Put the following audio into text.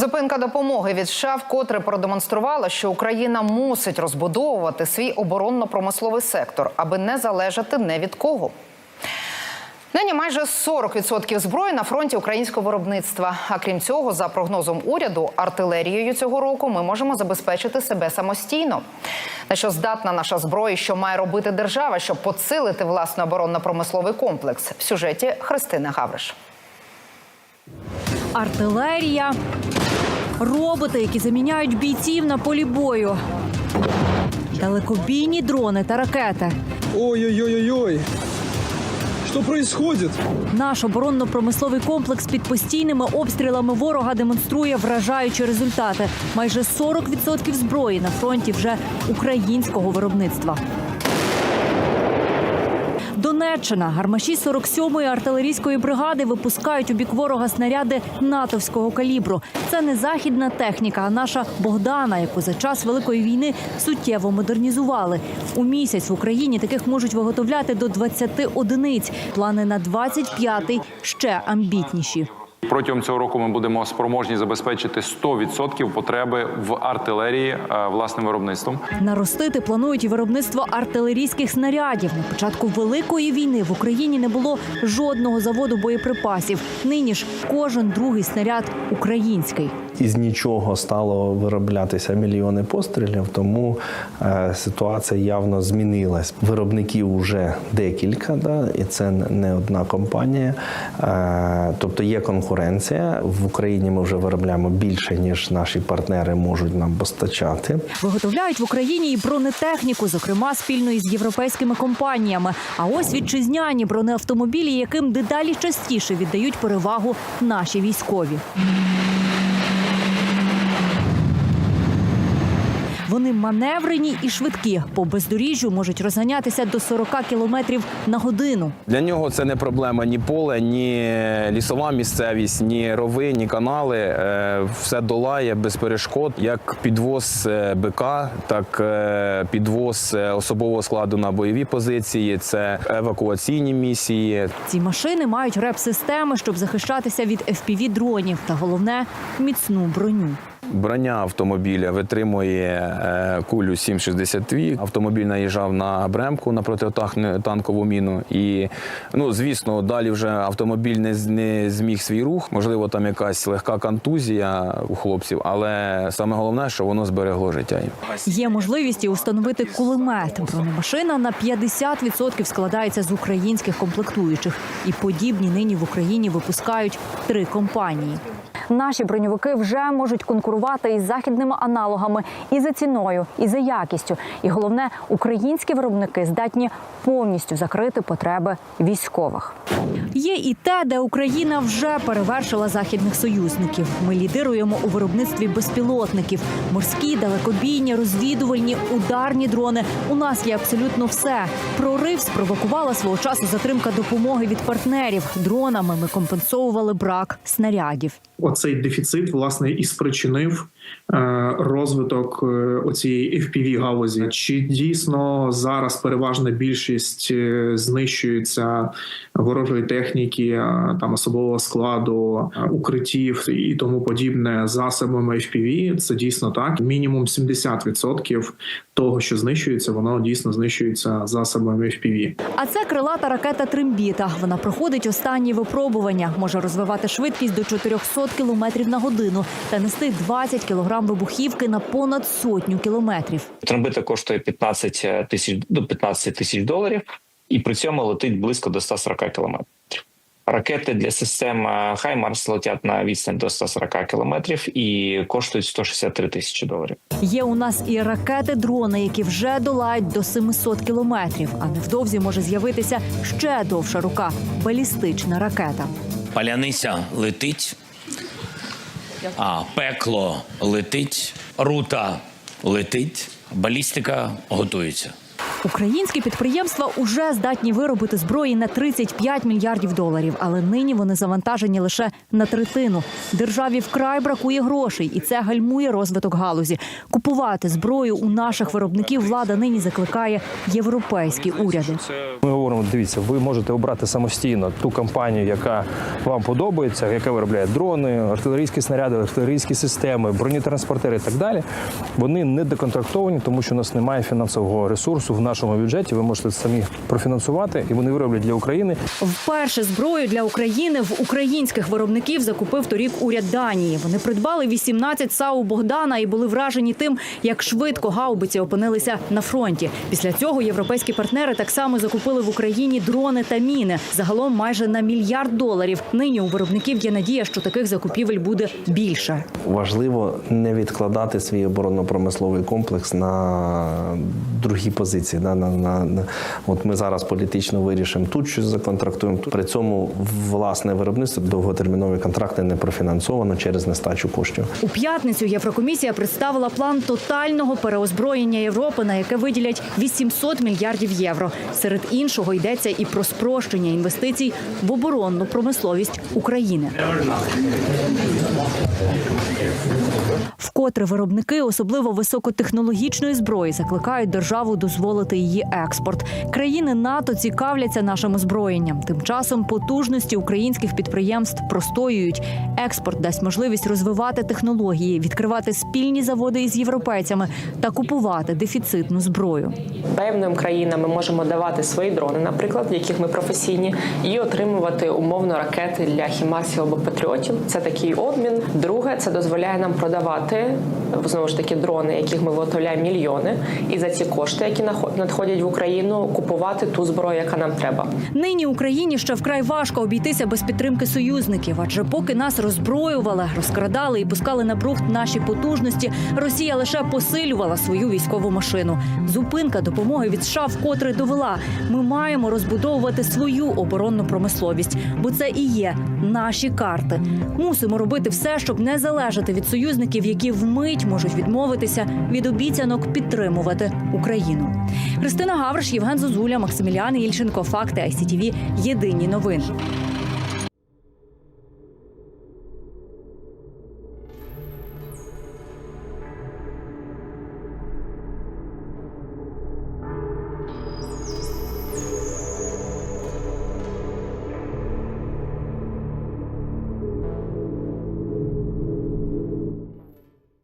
Зупинка допомоги від США вкотре продемонструвала, що Україна мусить розбудовувати свій оборонно-промисловий сектор, аби не залежати не від кого. Нині майже 40% зброї на фронті українського виробництва. А крім цього, за прогнозом уряду, артилерією цього року ми можемо забезпечити себе самостійно. На що здатна наша зброя, що має робити держава, щоб посилити власний оборонно-промисловий комплекс в сюжеті Христини Гавриш. артилерія, роботи, які заміняють бійців на полі бою, далекобійні дрони та ракети. Ой-ой-ой-ой. Что происходит? Наш оборонно-промисловий комплекс під постійними обстрілами ворога демонструє вражаючі результати. Майже 40% зброї на фронті вже українського виробництва. Донеччина гармаші 47-ї артилерійської бригади випускають у бік ворога снаряди натовського калібру. Це не західна техніка, а наша Богдана, яку за час великої війни суттєво модернізували. У місяць в Україні таких можуть виготовляти до 20 одиниць. Плани на 25-й ще амбітніші. Протягом цього року ми будемо спроможні забезпечити 100% потреби в артилерії е, власним виробництвом. Наростити планують і виробництво артилерійських снарядів. На початку великої війни в Україні не було жодного заводу боєприпасів. Нині ж кожен другий снаряд український. Із нічого стало вироблятися мільйони пострілів, тому е, ситуація явно змінилась. Виробників вже декілька, да, і це не одна компанія. Е, тобто є конкуренція. В Україні ми вже виробляємо більше, ніж наші партнери можуть нам постачати. Виготовляють в Україні і бронетехніку, зокрема спільно із європейськими компаніями. А ось вітчизняні бронеавтомобілі, яким дедалі частіше віддають перевагу наші військові. Вони маневрені і швидкі. По бездоріжжю можуть розганятися до 40 кілометрів на годину. Для нього це не проблема ні поле, ні лісова місцевість, ні рови, ні канали. Е, Все долає без перешкод, як підвоз е, БК, так е, підвоз особового складу на бойові позиції, це евакуаційні місії, Ці машини мають реп-системи, щоб захищатися від fpv дронів та головне міцну броню. Броня автомобіля витримує е, кулю 7,62. Автомобіль наїжджав на бремку на протитанкову міну. І ну звісно, далі вже автомобіль не, не зміг свій рух. Можливо, там якась легка контузія у хлопців, але саме головне, що воно зберегло життя. Є можливість і установити кулемет. Бронемашина на 50% складається з українських комплектуючих, і подібні нині в Україні випускають три компанії. Наші броньовики вже можуть конкурувати із західними аналогами і за ціною, і за якістю. І головне, українські виробники здатні повністю закрити потреби військових. Є і те, де Україна вже перевершила західних союзників. Ми лідируємо у виробництві безпілотників, морські, далекобійні, розвідувальні, ударні дрони. У нас є абсолютно все. Прорив спровокувала свого часу затримка допомоги від партнерів. Дронами ми компенсовували брак снарядів. Оцей дефіцит власне і спричинив е, розвиток е, оцієї fpv галузі. Чи дійсно зараз переважна більшість е, знищується ворожої техніки, там особового складу, укриттів і тому подібне засобами FPV? Це дійсно так. Мінімум 70% того, що знищується, воно дійсно знищується засобами FPV. А це крилата ракета Трембіта. Вона проходить останні випробування. Може розвивати швидкість до 400 км на годину та нести 20 кг вибухівки на понад сотню кілометрів. Трембита коштує 15 тисяч до 15 тисяч доларів, і при цьому летить близько до 140 кілометрів. Ракети для систем е, Хаймарс летять на відстань до 140 кілометрів і коштують 163 тисячі доларів. Є у нас і ракети-дрони, які вже долають до 700 кілометрів. А невдовзі може з'явитися ще довша рука балістична ракета. Паляниця летить, а пекло летить, рута летить, балістика готується. Українські підприємства уже здатні виробити зброї на 35 мільярдів доларів, але нині вони завантажені лише на третину. Державі вкрай бракує грошей, і це гальмує розвиток галузі. Купувати зброю у наших виробників влада нині закликає європейські уряди. Ми говоримо, дивіться, ви можете обрати самостійно ту компанію, яка вам подобається, яка виробляє дрони, артилерійські снаряди, артилерійські системи, бронетранспортери і так далі. Вони не доконтрактовані, тому що у нас немає фінансового ресурсу в нашому бюджеті. Ви можете самі профінансувати, і вони вироблять для України. Вперше зброю для України в українських виробників закупив торік уряд Данії. Вони придбали 18 САУ Богдана і були вражені тим, як швидко гаубиці опинилися на фронті. Після цього європейські партнери так само закупили в Україні дрони та міни. Загалом майже на мільярд доларів. Нині у виробників є надія, що таких закупівель буде більше. Важливо не відкладати свій оборонно-промисловий комплекс на другі позиції. Да, на, на, на, от ми зараз політично вирішимо тут щось законтрактуємо. При цьому власне виробництво довготермінові контракти не профінансовано через нестачу коштів. У п'ятницю Єврокомісія представила план тотального переозброєння Європи, на яке виділять 800 мільярдів євро. Серед іншого йдеться і про спрощення інвестицій в оборонну промисловість України. Вкотре виробники, особливо високотехнологічної зброї, закликають державу дозволити її експорт. Країни НАТО цікавляться нашим озброєнням. Тим часом потужності українських підприємств простоюють. Експорт дасть можливість розвивати технології, відкривати спільні заводи із європейцями та купувати дефіцитну зброю. Певним країнам ми можемо давати свої дрони, наприклад, в яких ми професійні, і отримувати умовно ракети для хімарсів або патріотів. Це такий обмін. Друге, це дозволяє нам продавати знову ж таки дрони, яких ми виготовляємо мільйони, і за ці кошти, які надходять в Україну, купувати ту зброю, яка нам треба. Нині Україні ще вкрай важко обійтися без підтримки союзників, адже поки нас роззброювали, розкрадали і пускали на брухт наші потужності, Росія лише посилювала свою військову машину. Зупинка допомоги від США вкотре довела. Ми маємо розбудовувати свою оборонну промисловість, бо це і є наші карти. Мусимо робити все, щоб не залежати від союзників, які вмить можуть відмовитися від обіцянок підтримувати Україну. Христина Гавриш, Євген Зозуля, Максимілян Ільченко. Факти ICTV. Єдині новини.